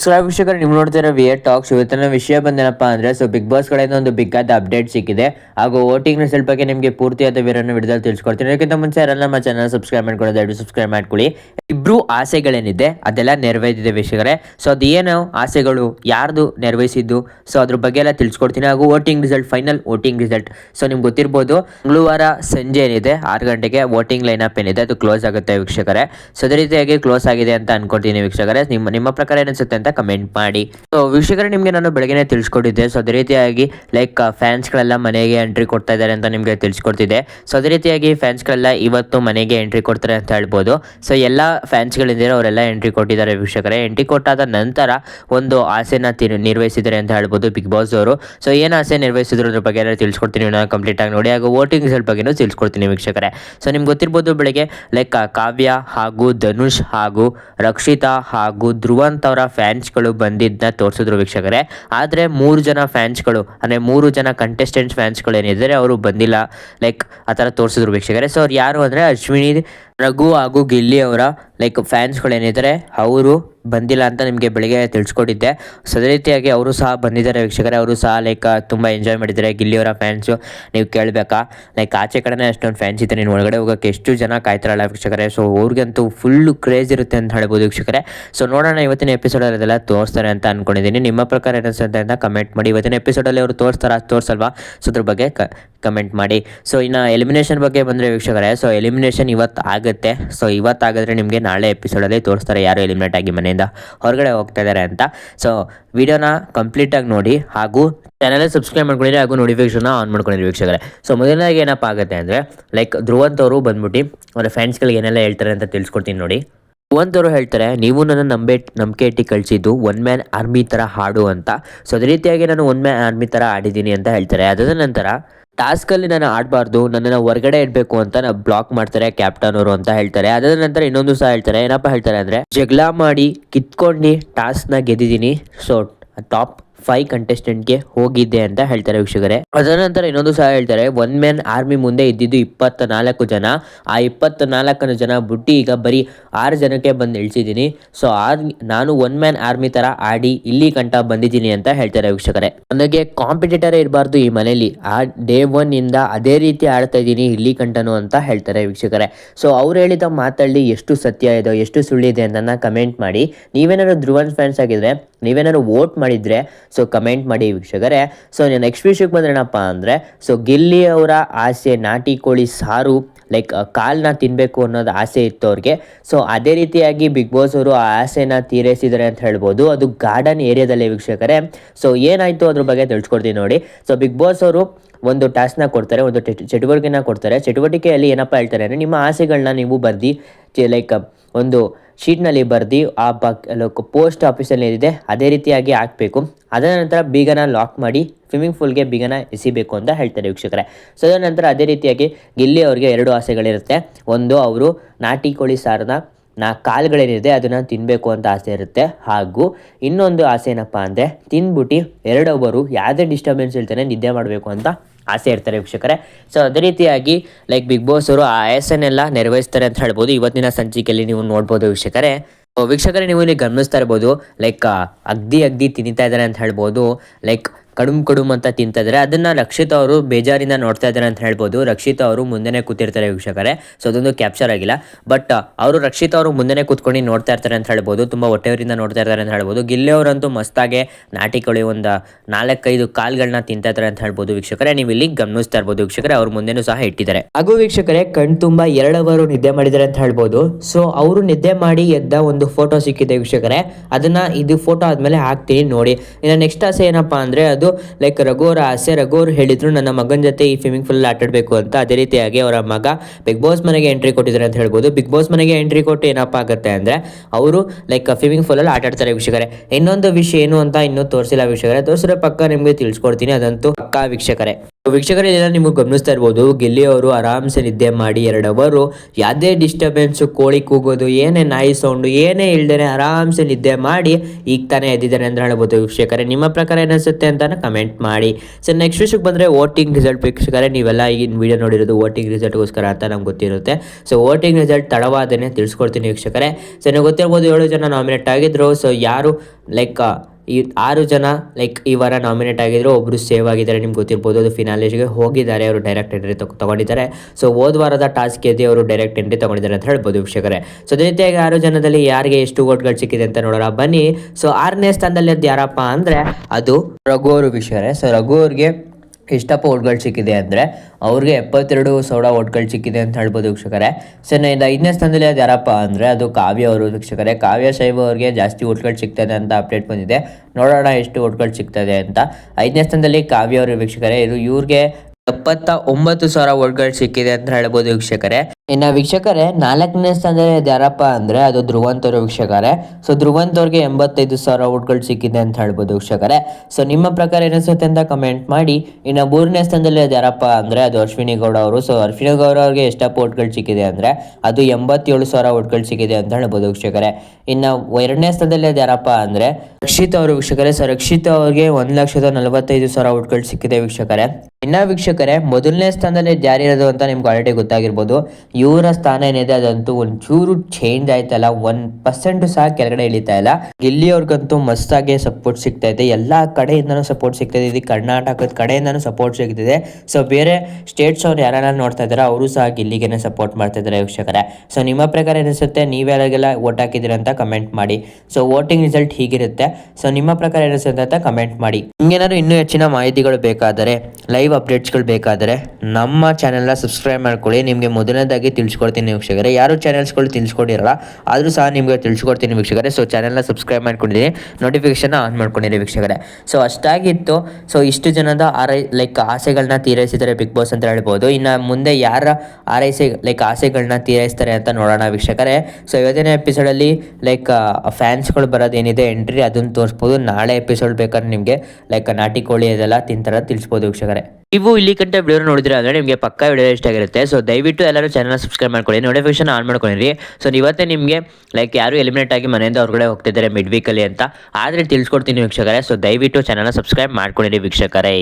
ನಮಸ್ಕಾರ ವೀಕ್ಷಕರು, ನೀವು ನೋಡ್ತಿರೋ ವಿ ಎ ಟಾಕ್ಸ್ ಇವತ್ತಿನ ವಿಷಯ ಬಂದೇನಪ್ಪ ಅಂದ್ರೆ ಸೊ ಬಿಗ್ ಬಾಸ್ ಕಡೆಯಿಂದ ಒಂದು ಬಿಗ್ ಆದ ಅಪ್ಡೇಟ್ ಸಿಕ್ಕಿದೆ. ಹಾಗೂ ವೋಟಿಂಗ್ ರಿಸಲ್ಟ್ ಬಗ್ಗೆ ನಿಮಗೆ ಪೂರ್ತಿಯಾದ ವಿವರನ್ನು ವಿಡಿಯೋದಲ್ಲಿ ತಿಳಿಸ್ಕೊಡ್ತೀನಿ. ಅದಕ್ಕಿಂತ ಮುಂಚೆ ಯಾರೆಲ್ಲ ನಮ್ಮ ಚಾನಲ್ ಸಬ್ಸ್ಕ್ರೈಬ್ ಮಾಡ್ಕೊಳ್ಳೋದು, ದಯವಿಟ್ಟು ಸಬ್ಸ್ಕ್ರೈಬ್ ಮಾಡ್ಕೊಳ್ಳಿ. ಇಬ್ಬರು ಆಸೆಗಳೇನಿದೆ, ಅದೆಲ್ಲ ನೆರವೇರಿದೆ ವೀಕ್ಷಕರೇ. ಸೊ ಅದೇನು ಆಸೆಗಳು, ಯಾರ್ದು ನೆರವೇರಿಸಿದ್ದು ಸೊ ಅದ್ರ ಬಗ್ಗೆ ಎಲ್ಲ ತಿಳಿಸ್ಕೊಡ್ತೀನಿ. ಹಾಗೂ voting result final voting result so ನಿಮ್ಗೆ ಗೊತ್ತಿರ್ಬೋದು, ಮಂಗಳವಾರ ಸಂಜೆ ಏನಿದೆ, ಆರು ಗಂಟೆಗೆ ವೋಟಿಂಗ್ ಅಪ್ ಏನಿದೆ, ಅದು ಕ್ಲೋಸ್ ಆಗುತ್ತೆ ವೀಕ್ಷಕರೇ. ಸೊ ಅದೇ ರೀತಿಯಾಗಿ ಕ್ಲೋಸ್ ಆಗಿದೆ ಅಂತ ಅನ್ಕೊಳ್ತೀನಿ ವೀಕ್ಷಕರೇ. ನಿಮ್ಮ ನಿಮ್ಮ ಪ್ರಕಾರ ಏನಿಸುತ್ತೆ ಅಂತ ಕಮೆಂಟ್ ಮಾಡಿ. ಸೊ ವೀಕ್ಷಕರ, ನಿಮಗೆ ನಾನು ಬೆಳಗ್ಗೆ ತಿಳಿಸ್ಕೊಟ್ಟಿದ್ದೆ. ಸೊ ಅದೇ ರೀತಿಯಾಗಿ ಲೈಕ್ ಫ್ಯಾನ್ಸ್ಗಳೆಲ್ಲ ಮನೆಗೆ ಎಂಟ್ರಿ ಕೊಡ್ತಾ ಇದ್ದಾರೆ ಅಂತ ನಿಮಗೆ ತಿಳಿಸ್ಕೊಡ್ತಿದ್ದೆ. ಸೊ ಅದೇ ರೀತಿಯಾಗಿ ಫ್ಯಾನ್ಸ್ಗಳೆಲ್ಲ ಇವತ್ತು ಮನೆಗೆ ಎಂಟ್ರಿ ಕೊಡ್ತಾರೆ ಅಂತ ಹೇಳ್ಬೋದು. ಸೊ ಎಲ್ಲ ಫ್ಯಾನ್ಸ್ಗಳಿದ್ದಾರೆ ಅವರೆಲ್ಲ ಎಂಟ್ರಿ ಕೊಟ್ಟಿದ್ದಾರೆ ವೀಕ್ಷಕರೇ. ಎಂಟ್ರಿ ಕೊಟ್ಟಾದ ನಂತರ ಒಂದು ಆಸೆನ ನಿರ್ವಹಿಸಿದ್ದಾರೆ ಅಂತ ಹೇಳ್ಬೋದು ಬಿಗ್ ಬಾಸ್ ಅವರು. ಸೊ ಏನು ಆಸೆ ನಿರ್ವಹಿಸಿದ್ರು ಅದ್ರ ಬಗ್ಗೆ ಎಲ್ಲ ತಿಳಿಸ್ಕೊಡ್ತೀನಿ ನಾನು ಕಂಪ್ಲೀಟ್ ಆಗಿ ನೋಡಿ. ಹಾಗೂ ವೋಟಿಂಗ್ ರಿಸಲ್ಟ್ ಬಗ್ಗೆನೂ ತಿಳಿಸ್ಕೊಡ್ತೀನಿ ವೀಕ್ಷಕರೇ. ಸೊ ನಿಮ್ಗೆ ಗೊತ್ತಿರ್ಬೋದು ಬೆಳಗ್ಗೆ ಲೈಕ್ ಕಾವ್ಯ ಹಾಗೂ ಧನುಷ್ ಹಾಗೂ ರಕ್ಷಿತಾ ಹಾಗೂ ಧ್ರುವಂತ್ ಅವರ ಫ್ಯಾನ್ಸ್ಗಳು ಬಂದಿದ್ದನ್ನ ತೋರಿಸಿದ್ರು ವೀಕ್ಷಕರೇ. ಆದರೆ ಮೂರು ಜನ ಫ್ಯಾನ್ಸ್ಗಳು ಅಂದರೆ ಮೂರು ಜನ ಕಂಟೆಸ್ಟೆಂಟ್ಸ್ ಫ್ಯಾನ್ಸ್ಗಳು ಏನಿದ್ದಾರೆ, ಅವರು ಬಂದಿಲ್ಲ. ಲೈಕ್ ಆ ಥರ ತೋರಿಸಿದ್ರು ವೀಕ್ಷಕರೇ. ಸೊ ಅವ್ರು ಯಾರು ಅಂದರೆ ಅಶ್ವಿನಿ ರಘು ಹಾಗೂ ಗಿಲ್ಲಿ ಅವರ ಲೈಕ್ ಫ್ಯಾನ್ಸ್ಗಳು ಏನಿದ್ದಾರೆ, ಅವರು ಬಂದಿಲ್ಲ ಅಂತ ನಿಮಗೆ ಬೆಳಿಗ್ಗೆ ತಿಳಿಸ್ಕೊಟ್ಟಿದ್ದೆ. ಸೊ ಅದೇ ರೀತಿಯಾಗಿ ಅವರು ಸಹ ಬಂದಿದ್ದಾರೆ ವೀಕ್ಷಕರೇ. ಅವರು ಸಹ ಲೈಕ್ ತುಂಬ ಎಂಜಾಯ್ ಮಾಡಿದ್ದಾರೆ. ಗಿಲ್ಲಿಯವರ ಫ್ಯಾನ್ಸು ನೀವು ಕೇಳಬೇಕಾ? ಲೈಕ್ ಆಚೆ ಕಡೆನೇ ಅಷ್ಟೊಂದು ಫ್ಯಾನ್ಸ್ ಇತ್ತು ನೀನು ಒಳಗಡೆ ಹೋಗೋಕ್ಕೆ ಎಷ್ಟು ಜನ ಕಾಯ್ತಾರಲ್ಲ ವೀಕ್ಷಕರೇ. ಸೊ ಅವ್ರಿಗಂತೂ ಫುಲ್ಲು ಕ್ರೇಜ್ ಇರುತ್ತೆ ಅಂತ ಹೇಳ್ಬೋದು ವೀಕ್ಷಕರೇ. ಸೊ ನೋಡೋಣ ಇವತ್ತಿನ ಎಪಿಸೋಡಲ್ಲಿ ಅದೆಲ್ಲ ತೋರಿಸ್ತಾರೆ ಅಂತ ಅಂದ್ಕೊಂಡಿದ್ದೀನಿ ನಿಮ್ಮ ಪ್ರಕಾರ ಏನಿಸುತ್ತೆ ಅಂತ ಕಮೆಂಟ್ ಮಾಡಿ. ಇವತ್ತಿನ ಎಪಿಸೋಡಲ್ಲಿ ಅವರು ತೋರಿಸ್ತಾರ? ತೋರಿಸಲ್ವಾ? ಸೊ ಅದ್ರ ಬಗ್ಗೆ ಕಮೆಂಟ್ ಮಾಡಿ. ಸೊ ಇನ್ನು ಎಲಿಮಿನೇಷನ್ ಬಗ್ಗೆ ಬಂದರೆ ವೀಕ್ಷಕರೇ. ಸೊ ಎಲಿಮಿನೇಷನ್ ಇವತ್ತು ಆಗುತ್ತೆ. ಸೊ ಇವತ್ತಾಗಿದ್ರೆ ನಿಮಗೆ ನಾಳೆ ಎಪಿಸೋಡಲ್ಲಿ ತೋರಿಸ್ತಾರೆ ಯಾರು ಎಲಿಮಿನೇಟ್ ಆಗಿ ಮನೆಯಿಂದ ಹೊರಗಡೆ ಹೋಗ್ತಾ ಇದ್ದಾರೆ ಅಂತ. ಸೊ ವಿಡಿಯೋನ ಕಂಪ್ಲೀಟಾಗಿ ನೋಡಿ ಹಾಗೂ ಚಾನಲ್ ಸಬ್ಸ್ಕ್ರೈಬ್ ಮಾಡ್ಕೊಂಡಿರಿ ಹಾಗೂ ನೋಟಿಫಿಕೇಶನ್ ಆನ್ ಮಾಡ್ಕೊಂಡಿರಿ ವೀಕ್ಷಕರೇ. ಸೊ ಮೊದಲನೇದಾಗಿ ಏನಪ್ಪ ಆಗುತ್ತೆ ಅಂದರೆ ಲೈಕ್ ಧ್ರುವಂತವರು ಬಂದ್ಬಿಟ್ಟು ಅವರ ಫ್ರೆಂಡ್ಸ್ಗಳಿಗೆ ಏನೆಲ್ಲ ಹೇಳ್ತಾರೆ ಅಂತ ತಿಳ್ಸ್ಕೊಡ್ತೀನಿ ನೋಡಿ. ಅವರು ಹೇಳ್ತಾರೆ, ನೀವು ನನ್ನ ನಂಬೆ ನಂಬಿಕೆ ಇಟ್ಟು ಕಳಿಸಿದ್ದು ಒನ್ ಮ್ಯಾನ್ ಆರ್ಮಿ ಥರ ಹಾಡು ಅಂತ. ಸೊ, ಅದೇ ರೀತಿಯಾಗಿ ನಾನು ಒನ್ ಮ್ಯಾನ್ ಆರ್ಮಿ ಥರ ಆಡಿದ್ದೀನಿ ಅಂತ ಹೇಳ್ತಾರೆ. ಅದಾದ ನಂತರ, ಟಾಸ್ಕಲ್ಲಿ ನಾನು ಆಡಬಾರ್ದು ನನ್ನನ್ನು ಹೊರಗಡೆ ಇಡಬೇಕು ಅಂತ ನಾನು ಬ್ಲಾಕ್ ಮಾಡ್ತಾರೆ ಕ್ಯಾಪ್ಟನ್ ಅವರು ಅಂತ ಹೇಳ್ತಾರೆ. ಅದಾದ ನಂತರ ಇನ್ನೊಂದು ಸಹ ಹೇಳ್ತಾರೆ. ಏನಪ್ಪ ಹೇಳ್ತಾರೆ ಅಂದರೆ ಜಗಳ ಮಾಡಿ ಕಿತ್ಕೊಂಡು ಟಾಸ್ಕ್ನ ಗೆದ್ದಿದ್ದೀನಿ. ಸೊ, ಟಾಪ್ ಫೈವ್ ಕಂಟೆಸ್ಟೆಂಟ್ಗೆ ಹೋಗಿದ್ದೆ ಅಂತ ಹೇಳ್ತಾರೆ ವೀಕ್ಷಕರೇ. ಅದರ ನಂತರ ಇನ್ನೊಂದು ಸಹ ಹೇಳ್ತಾರೆ ಒನ್ ಮ್ಯಾನ್ ಆರ್ಮಿ ಮುಂದೆ ಇದ್ದಿದ್ದು ಇಪ್ಪತ್ತ ನಾಲ್ಕು ಜನ. ಆ ಇಪ್ಪತ್ತ ನಾಲ್ಕನ ಜನ ಬುಟ್ಟಿ ಈಗ ಬರೀ ಆರು ಜನಕ್ಕೆ ಬಂದು ಇಳಿಸಿದ್ದೀನಿ ಸೊ ಆರ್, ನಾನು ಒನ್ ಮ್ಯಾನ್ ಆರ್ಮಿ ತರ ಆಡಿ ಇಲ್ಲಿ ಕಂಟ ಬಂದಿದ್ದೀನಿ ಅಂತ ಹೇಳ್ತಾರೆ ವೀಕ್ಷಕರೇ. ನನಗೆ ಕಾಂಪಿಟೇಟರ್ ಇರಬಾರ್ದು ಈ ಮನೆಯಲ್ಲಿ. ಆ ಡೇ ಒನ್ ಇಂದ ಅದೇ ರೀತಿ ಆಡ್ತಾ ಇದ್ದೀನಿ ಇಲ್ಲಿ ಕಂಟನು ಅಂತ ಹೇಳ್ತಾರೆ ವೀಕ್ಷಕರೇ. ಸೊ ಅವ್ರು ಹೇಳಿದ ಮಾತಲ್ಲಿ ಎಷ್ಟು ಸತ್ಯ ಇದೆ, ಎಷ್ಟು ಸುಳ್ಳಿದೆ ಅಂತ ಕಮೆಂಟ್ ಮಾಡಿ. ನೀವೇನಾದ್ರು ಧ್ರುವನ್ ಫ್ಯಾನ್ಸ್ ಆಗಿದ್ರೆ, ನೀವೇನಾದ್ರು ವೋಟ್ ಮಾಡಿದ್ರೆ ಸೊ ಕಮೆಂಟ್ ಮಾಡಿ ವೀಕ್ಷಕರೇ. ಸೊ ನೆಕ್ಸ್ಟ್ ವಿಷಯಕ್ಕೆ ಬಂದ್ರೇನಪ್ಪ ಅಂದರೆ ಸೊ ಗಿಲ್ಲಿ ಅವರ ಆಸೆ ನಾಟಿ ಕೋಳಿ ಸಾರು ಲೈಕ್ ಕಾಲನ್ನ ತಿನ್ನಬೇಕು ಅನ್ನೋದು ಆಸೆ ಇತ್ತು ಅವ್ರಿಗೆ ಸೊ ಅದೇ ರೀತಿಯಾಗಿ ಬಿಗ್ ಬಾಸ್ ಅವರು ಆ ಆಸೆನ ತೀರೈಸಿದ್ದಾರೆ ಅಂತ ಹೇಳ್ಬೋದು. ಅದು ಗಾರ್ಡನ್ ಏರಿಯಾದಲ್ಲಿ ವೀಕ್ಷಕರೇ. ಸೊ ಏನಾಯಿತು ಅದ್ರ ಬಗ್ಗೆ ತಿಳ್ಸ್ಕೊಡ್ತೀನಿ ನೋಡಿ. ಸೊ ಬಿಗ್ ಬಾಸ್ ಅವರು ಒಂದು ಟಾಸ್ಕ್ನ ಕೊಡ್ತಾರೆ, ಒಂದು ಚಟುವಟಿಕೆನ ಕೊಡ್ತಾರೆ. ಚಟುವಟಿಕೆಯಲ್ಲಿ ಏನಪ್ಪ ಹೇಳ್ತಾರೆ ಅಂದರೆ, ನಿಮ್ಮ ಆಸೆಗಳನ್ನ ನೀವು ಬರ್ದು ಲೈಕ್ ಒಂದು ಶೀಟ್ನಲ್ಲಿ ಬರೆದು ಆ ಬಕ್ ಪೋಸ್ಟ್ ಆಫೀಸಲ್ಲಿ ಏನಿದೆ ಅದೇ ರೀತಿಯಾಗಿ ಹಾಕಬೇಕು. ಅದರ ನಂತರ ಬೀಗನ ಲಾಕ್ ಮಾಡಿ ಸ್ವಿಮ್ಮಿಂಗ್ ಫೂಲ್ಗೆ ಬೀಗನ ಎಸಿಬೇಕು ಅಂತ ಹೇಳ್ತಾರೆ ವೀಕ್ಷಕರೇ. ಸೊ ಅದರ ನಂತರ ಅದೇ ರೀತಿಯಾಗಿ ಗಿಲ್ಲಿ ಅವರಿಗೆ ಎರಡು ಆಸೆಗಳಿರುತ್ತೆ. ಒಂದು, ಅವರು ನಾಟಿ ಕೋಳಿ ಸಾರನ್ನ ನಾ ಕಾಲುಗಳೇನಿದೆ ಅದನ್ನು ತಿನ್ನಬೇಕು ಅಂತ ಆಸೆ ಇರುತ್ತೆ. ಹಾಗೂ ಇನ್ನೊಂದು ಆಸೆ ಏನಪ್ಪ ಅಂದರೆ ತಿಂದ್ಬಿಟ್ಟು ಎರಡೊಬ್ಬರು ಯಾವುದೇ ಡಿಸ್ಟರ್ಬೆನ್ಸ್ ಇಲ್ತಾನೆ ನಿದ್ದೆ ಮಾಡಬೇಕು ಅಂತ ಆಸೆ ಇರ್ತಾರೆ ವೀಕ್ಷಕರೇ. ಸೊ ಅದೇ ರೀತಿಯಾಗಿ ಲೈಕ್ ಬಿಗ್ ಬಾಸ್ ಅವರು ಆ ಆಸೆನೆಲ್ಲ ನೆರವೇರಿಸ್ತಾರೆ ಅಂತ ಹೇಳ್ಬೋದು. ಇವತ್ತಿನ ಸಂಚಿಕೆಯಲ್ಲಿ ನೀವು ನೋಡ್ಬೋದು ವೀಕ್ಷಕರೇ. ವೀಕ್ಷಕರೇ, ನೀವು ಇಲ್ಲಿ ಗಮನಿಸ್ತಾ ಇರ್ಬೋದು ಲೈಕ್ ಅಗ್ದಿ ಅಗ್ದಿ ತಿನ್ನಿತಾ ಇದ್ದಾರೆ ಅಂತ ಹೇಳ್ಬೋದು. ಲೈಕ್ ಕಡುಮ್ ಕಡುಮ್ ಅಂತ ತಿಂತಾ ಇದ್ದಾರೆ ಅದನ್ನ ರಕ್ಷಿತ್ ಅವರು ಬೇಜಾರಿಂದ ನೋಡ್ತಾ ಇದ್ದಾರೆ ಅಂತ ಹೇಳ್ಬೋದು. ರಕ್ಷಿತ್ ಅವರು ಮುಂದೆನೆ ಕೂತಿರ್ತಾರೆ ವೀಕ್ಷಕರೇ. ಸೊ ಅದೊಂದು ಕ್ಯಾಪ್ಚರ್ ಆಗಿಲ್ಲ. ಬಟ್ ಅವರು ರಕ್ಷಿತ್ ಅವರು ಮುಂದೆನೆ ಕೂತ್ಕೊಂಡು ನೋಡ್ತಾ ಇರ್ತಾರೆ ಅಂತ ಹೇಳ್ಬೋದು. ತುಂಬಾ ಹೊಟ್ಟೆಯವರಿಂದ ನೋಡ್ತಾ ಇರ್ತಾರೆ ಅಂತ ಹೇಳ್ಬೋದು. ಗಿಲ್ಲೆ ಅವರಂತೂ ಮಸ್ತಾಗೆ ನಾಟಿ ಕೋಳಿ ಒಂದು ನಾಲ್ಕೈದು ಕಾಲ್ಗಳನ್ನ ತಿಂತಾ ಇದ್ದಾರೆ ಅಂತ ಹೇಳ್ಬೋದು ವೀಕ್ಷಕರೇ. ನೀವು ಇಲ್ಲಿ ಗಮನಿಸ್ತಾ ಇರ್ಬೋದು ವೀಕ್ಷಕರೇ. ಅವ್ರು ಮುಂದೆನೂ ಸಹ ಇಟ್ಟಿದ್ದಾರೆ. ಹಾಗೂ ವೀಕ್ಷಕರೇ, ಕಣ್ ತುಂಬಾ ಎರಡವರು ನಿದ್ದೆ ಮಾಡಿದ್ದಾರೆ ಅಂತ ಹೇಳ್ಬೋದು. ಸೊ ಅವರು ನಿದ್ದೆ ಮಾಡಿ ಎದ್ದ ಒಂದು ಫೋಟೋ ಸಿಕ್ಕಿದೆ ವೀಕ್ಷಕರೇ. ಅದನ್ನ ಇದು ಫೋಟೋ ಆದ್ಮೇಲೆ ಹಾಕ್ತೀನಿ ನೋಡಿ. ಇನ್ನು ನೆಕ್ಸ್ಟ್ ಆಸೆ ಏನಪ್ಪಾ ಅಂದ್ರೆ ಅದು ಲೈಕ್ ರಘು ಅವರ ಆಸೆ ರಘು ಅವರು ಹೇಳಿದ್ರು, ನನ್ನ ಮಗನ ಜೊತೆ ಈ ಸ್ವಿಮ್ಮಿಂಗ್ ಫುಲ್ ಆಟಾಡಬೇಕು ಅಂತ. ಅದೇ ರೀತಿಯಾಗಿ ಅವರ ಮಗ ಬಿಗ್ ಬಾಸ್ ಮನೆಗೆ ಎಂಟ್ರಿ ಕೊಟ್ಟಿದ್ದಾರೆ ಅಂತ ಹೇಳ್ಬೋದು. ಬಿಗ್ ಬಾಸ್ ಮನೆಗೆ ಎಂಟ್ರಿ ಕೊಟ್ಟು ಏನಪ್ಪ ಆಗುತ್ತೆ ಅಂದ್ರೆ, ಅವರು ಲೈಕ್ ಸ್ವಿಮ್ಮಿಂಗ್ ಫೂಲ್ ಅಲ್ಲಿ ಆಟಾಡ್ತಾರೆ ವೀಕ್ಷಕರೇ. ಇನ್ನೊಂದು ವಿಷಯ ಏನು ಅಂತ ಇನ್ನೂ ತೋರಿಸಿಲ್ಲ ವೀಕ್ಷಕರೇ. ತೋರಿಸಿರೋ ಪಕ್ಕ ನಿಮಗೆ ತಿಳಿಸ್ಕೊಡ್ತೀನಿ. ಅದಂತೂ ಪಕ್ಕ ವೀಕ್ಷಕರೇ. ವೀಕ್ಷಕರೇ ಇದನ್ನ ನೀವು ಗಮನಿಸ್ತಾ ಇರ್ಬೋದು ಗಿಲ್ಲಿ ಅವರು ಆರಾಮ್ಸೆ ನಿದ್ದೆ ಮಾಡಿ ಎರಡು ಅವರು ಯಾವುದೇ ಡಿಸ್ಟರ್ಬೆನ್ಸು ಕೋಳಿ ಕೂಗೋದು, ಏನೇ ನಾಯಿ ಸೌಂಡು ಏನೇ ಇಲ್ದೇನೆ ಆರಾಮ್ಸೆ ನಿದ್ದೆ ಮಾಡಿ ಈಗ ತಾನೇ ಎದ್ದಿದ್ದಾರೆ ಅಂತ ಹೇಳ್ಬೋದು ವೀಕ್ಷಕರೇ. ನಿಮ್ಮ ಪ್ರಕಾರ ಏನಿಸುತ್ತೆ ಅಂತ ಕಮೆಂಟ್ ಮಾಡಿ. ಸರ್ ನೆಕ್ಸ್ಟ್ ವಿಷಯಕ್ಕೆ ಬಂದರೆ ವೋಟಿಂಗ್ ರಿಸಲ್ಟ್ ವೀಕ್ಷಕರೇ, ನೀವೆಲ್ಲ ಈಗಿನ ವಿಡಿಯೋ ನೋಡಿರೋದು ವೋಟಿಂಗ್ ರಿಸಲ್ಟ್ಗೋಸ್ಕರ ಅಂತ ನಮ್ಗೆ ಗೊತ್ತಿರುತ್ತೆ. ಸೊ ವೋಟಿಂಗ್ ರಿಸಲ್ಟ್ ತಡವಾದನೇ ತಿಳಿಸ್ಕೊಡ್ತೀನಿ ವೀಕ್ಷಕರೇ. ಸೊ ನೀವು ಗೊತ್ತಿರ್ಬೋದು ಏಳು ಜನ ನಾಮಿನೇಟ್ ಆಗಿದ್ರು. ಸೊ ಯಾರು ಲೈಕ್ ಈ ಆರು ಜನ ಲೈಕ್ ಈ ವಾರ ನಾಮಿನೇಟ್ ಆಗಿದ್ರು ಒಬ್ಬರು ಸೇವ್ ಆಗಿದ್ದಾರೆ, ನಿಮ್ಗೆ ಗೊತ್ತಿರ್ಬೋದು, ಅದು ಫಿನಾಲೇಜ್ಗೆ ಹೋಗಿದ್ದಾರೆ, ಅವರು ಡೈರೆಕ್ಟ್ ಎಂಟ್ರಿ ತಗೊಂಡಿದ್ದಾರೆ. ಸೊ ಹೋದ ವಾರದ ಟಾಸ್ಕ್ ಎದ್ದು ಅವರು ಡೈರೆಕ್ಟ್ ಎಂಟ್ರಿ ತಗೊಂಡಿದ್ದಾರೆ ಅಂತ ಹೇಳ್ಬೋದು ವೀಕ್ಷಕರೇ. ಸೊ ಅದೇ ರೀತಿಯಾಗಿ ಆರು ಜನದಲ್ಲಿ ಯಾರಿಗೆ ಎಷ್ಟು ಓಟ್ಗಳು ಸಿಕ್ಕಿದೆ ಅಂತ ನೋಡೋಣ. ಬನ್ನಿ. ಸೊ ಆರನೇ ಸ್ಥಾನದಲ್ಲಿ ಅದು ಯಾರಪ್ಪ ಅಂದರೆ, ಅದು ರಘು ಅವರು ವೀಕ್ಷಕರೇ. ಸೊ ರಘು ಅವ್ರಿಗೆ ಎಷ್ಟಪ್ಪ ಓಟ್ಗಳು ಸಿಕ್ಕಿದೆ ಅಂದರೆ ಅವ್ರಿಗೆ ಎಪ್ಪತ್ತೆರಡು ಸಾವಿರ ಓಟ್ಗಳು ಸಿಕ್ಕಿದೆ ಅಂತ ಹೇಳ್ಬೋದು ವೀಕ್ಷಕರೇ. ಸೊ ಇದು ಐದನೇ ಸ್ಥಾನದಲ್ಲಿ ಅದು ಯಾರಪ್ಪ ಅಂದರೆ ಅದು ಕಾವ್ಯ ಅವರು ವೀಕ್ಷಕರೇ. ಕಾವ್ಯ ಶೈಬ ಅವ್ರಿಗೆ ಜಾಸ್ತಿ ಓಟ್ಗಳು ಸಿಗ್ತದೆ ಅಂತ ಅಪ್ಡೇಟ್ ಬಂದಿದೆ. ನೋಡೋಣ ಎಷ್ಟು ಓಟ್ಗಳು ಸಿಗ್ತದೆ ಅಂತ. ಐದನೇ ಸ್ಥಾನದಲ್ಲಿ ಕಾವ್ಯ ಅವರು ವೀಕ್ಷಕರೇ, ಇದು ಇವ್ರಿಗೆ ಎಪ್ಪತ್ತ ಒಂಬತ್ತು ಸಾವಿರ ಓಟ್ಗಳು ಸಿಕ್ಕಿದೆ ಅಂತ ಹೇಳ್ಬೋದು ವೀಕ್ಷಕರೇ. ಇನ್ನು ವೀಕ್ಷಕರೇ, ನಾಲ್ಕನೇ ಸ್ಥಾನದಲ್ಲಿ ಯಾರಪ್ಪ ಅಂದರೆ ಅದು ಧ್ರುವಂತ್ ಅವರು ವೀಕ್ಷಕರೇ. ಸೊ ಧ್ರುವಂತ್ ಅವ್ರಿಗೆ ಎಂಬತ್ತೈದು ಸಾವಿರ ಓಟ್ಗಳು ಸಿಕ್ಕಿದೆ ಅಂತ ಹೇಳ್ಬೋದು ವೀಕ್ಷಕರೇ. ಸೊ ನಿಮ್ಮ ಪ್ರಕಾರ ಏನಿಸುತ್ತೆ ಅಂತ ಕಮೆಂಟ್ ಮಾಡಿ. ಇನ್ನು ಮೂರನೇ ಸ್ಥಾನದಲ್ಲಿ ಯಾರಪ್ಪ ಅಂದರೆ ಅದು ಅಶ್ವಿನಿ ಗೌಡ ಅವರು. ಸೊ ಅಶ್ವಿನಿ ಗೌಡ ಅವ್ರಿಗೆ ಎಷ್ಟಪ್ಪ ಓಟ್ಗಳು ಸಿಕ್ಕಿದೆ ಅಂದರೆ ಅದು ಎಂಬತ್ತೇಳು ಸಾವಿರ ಓಟ್ಗಳು ಸಿಕ್ಕಿದೆ ಅಂತ ಹೇಳ್ಬೋದು ವೀಕ್ಷಕರೇ. ಇನ್ನು ಎರಡನೇ ಸ್ಥಾನದಲ್ಲಿ ಯಾರಪ್ಪ ಅಂದರೆ ರಕ್ಷಿತ್ ಅವರು ವೀಕ್ಷಕರೇ. ಸೊ ರಕ್ಷಿತ್ ಅವ್ರಿಗೆ ಒಂದು ಲಕ್ಷದ ನಲವತ್ತೈದು ಸಾವಿರ ಓಟ್ಗಳು ಸಿಕ್ಕಿದೆ ವೀಕ್ಷಕರೇ. ಇನ್ನ ವೀಕ್ಷಕರೇ, ಮೊದಲನೇ ಸ್ಥಾನದಲ್ಲಿ ಜಾರಿ ಇರೋದು ಅಂತ ನಿಮ್ಗೆ ಆಲ್ರೆಡಿ ಗೊತ್ತಾಗಿರ್ಬೋದು. ಇವರ ಸ್ಥಾನ ಏನಿದೆ, ಅದಂತೂ ಒಂಚೂರು ಚೇಂಜ್ ಆಯ್ತಲ್ಲ ಒನ್ ಪರ್ಸೆಂಟ್ ಸಹ ಕೆಳಗಡೆ ಇಳಿತಾ ಇಲ್ಲ. ಗಿಲ್ಲಿ ಅವ್ರಿಗಂತೂ ಮಸ್ತಾಗಿ ಸಪೋರ್ಟ್ ಸಿಗ್ತಾ ಇದೆ. ಎಲ್ಲ ಕಡೆಯಿಂದನೂ ಸಪೋರ್ಟ್ ಸಿಗ್ತಾ ಇದೆ. ಕರ್ನಾಟಕದ ಕಡೆಯಿಂದನೂ ಸಪೋರ್ಟ್ ಸಿಗ್ತಿದೆ. ಸೊ ಬೇರೆ ಸ್ಟೇಟ್ಸ್ ಅವ್ರು ಯಾರನ್ನ ನೋಡ್ತಾ ಇದ್ದಾರೆ, ಅವರು ಸಹ ಗಿಲ್ಲಿಗೆನೆ ಸಪೋರ್ಟ್ ಮಾಡ್ತಾ ಇದ್ದಾರೆ ವೀಕ್ಷಕರೇ. ಸೊ ನಿಮ್ಮ ಪ್ರಕಾರ ಏನಿಸುತ್ತೆ ನೀವ್ಯಾರಿಗೆಲ್ಲ ಓಟ್ ಹಾಕಿದ್ದೀರ ಅಂತ ಕಮೆಂಟ್ ಮಾಡಿ. ಸೊ ವೋಟಿಂಗ್ ರಿಸಲ್ಟ್ ಹೀಗಿರುತ್ತೆ. ಸೊ ನಿಮ್ಮ ಪ್ರಕಾರ ಏನಿಸುತ್ತೆ ಅಂತ ಕಮೆಂಟ್ ಮಾಡಿ. ನಿಮ್ಗೇನಾದ್ರು ಇನ್ನೂ ಹೆಚ್ಚಿನ ಮಾಹಿತಿಗಳು ಬೇಕಾದರೆ ಲೈವ್ ಅಪ್ಡೇಟ್ಸ್ಗಳು ಬೇಕಾದರೆ, ನಮ್ಮ ಚಾನೆಲ್ನ ಸಬ್ಸ್ಕ್ರೈಬ್ ಮಾಡ್ಕೊಳ್ಳಿ. ನಿಮಗೆ ಮೊದಲನೇದಾಗಿ ತಿಳಿಸ್ಕೊಡ್ತೀನಿ ವೀಕ್ಷಕರೇ. ಯಾರು ಚಾನೆಲ್ಸ್ಗಳು ತಿಳಿಸ್ಕೊಂಡಿರಲ್ಲ, ಆದರೂ ಸಹ ನಿಮಗೆ ತಿಳಿಸ್ಕೊಡ್ತೀನಿ ವೀಕ್ಷಕರೇ. ಸೊ ಚಾನೆಲ್ನ ಸಬ್ಸ್ಕ್ರೈಬ್ ಮಾಡ್ಕೊಂಡಿದ್ದೀನಿ ನೋಟಿಫಿಕೇಶನ್ ಆನ್ ಮಾಡ್ಕೊಂಡಿರಿ ವೀಕ್ಷಕರೇ. ಸೊ ಅಷ್ಟಾಗಿತ್ತು. ಸೊ ಇಷ್ಟು ಜನದ ಆರೈ ಲೈಕ್ ಆಸೆಗಳನ್ನ ತೀರೈಸಿದರೆ ಬಿಗ್ ಬಾಸ್ ಅಂತ ಹೇಳ್ಬೋದು. ಇನ್ನು ಮುಂದೆ ಯಾರ ಆರೈಸೆ ಲೈಕ್ ಆಸೆಗಳನ್ನ ತೀರೈಸ್ತಾರೆ ಅಂತ ನೋಡೋಣ ವೀಕ್ಷಕರೇ. ಸೊ ಇವತ್ತಿನ ಎಪಿಸೋಡಲ್ಲಿ ಲೈಕ್ ಫ್ಯಾನ್ಸ್ಗಳು ಬರೋದೇನಿದೆ ಎಂಟ್ರಿ ಅದನ್ನು ತೋರಿಸ್ಬೋದು. ನಾಳೆ ಎಪಿಸೋಡ್ ಬೇಕಾದ್ರೆ ನಿಮಗೆ ಲೈಕ್ ನಾಟಿ ಕೋಳಿ ಅದೆಲ್ಲ ತಿಂತಾರೆ ತಿಳಿಸ್ಬೋದು ವೀಕ್ಷಕರೇ. ನೀವು ಇಲ್ಲಿ ಕಂಟ ವಿಡಿಯೋ ನೋಡಿದ್ರೆ ಅಂದರೆ ನಿಮಗೆ ಪಕ್ಕ ವಿಡಿಯೋ ಇಷ್ಟ ಆಗಿರುತ್ತೆ. ಸೊ ದಯವಿಟ್ಟು ಎಲ್ಲರೂ ಚಾನಲ್ ಸಬ್ಸ್ಕ್ರೈಬ್ ಮಾಡ್ಕೊಳ್ಳಿ. ನೋಟಿಫಿಕೇಶನ್ ಆನ್ ಮಾಡ್ಕೊಳ್ಳಿ ಸೊ ಇವತ್ತೇ ನಿಮಗೆ ಲೈಕ್ ಯಾರು ಎಲಿಮಿನೇಟ್ ಆಗಿ ಮನೆಯಿಂದ ಹೊರಗಡೆ ಹೋಗ್ತಿದ್ದಾರೆ ಮಿಡ್ ವೀಕಲ್ಲಿ ಅಂತ, ಆದರೆ ತಿಳಿಸ್ಕೊಡ್ತೀನಿ ವೀಕ್ಷಕರೇ. ಸೊ ದಯವಿಟ್ಟು ಚಾನಲ್ನ ಸಬ್ಸ್ಕ್ರೈಬ್ ಮಾಡ್ಕೊಂಡಿರಿ ವೀಕ್ಷಕರೇ.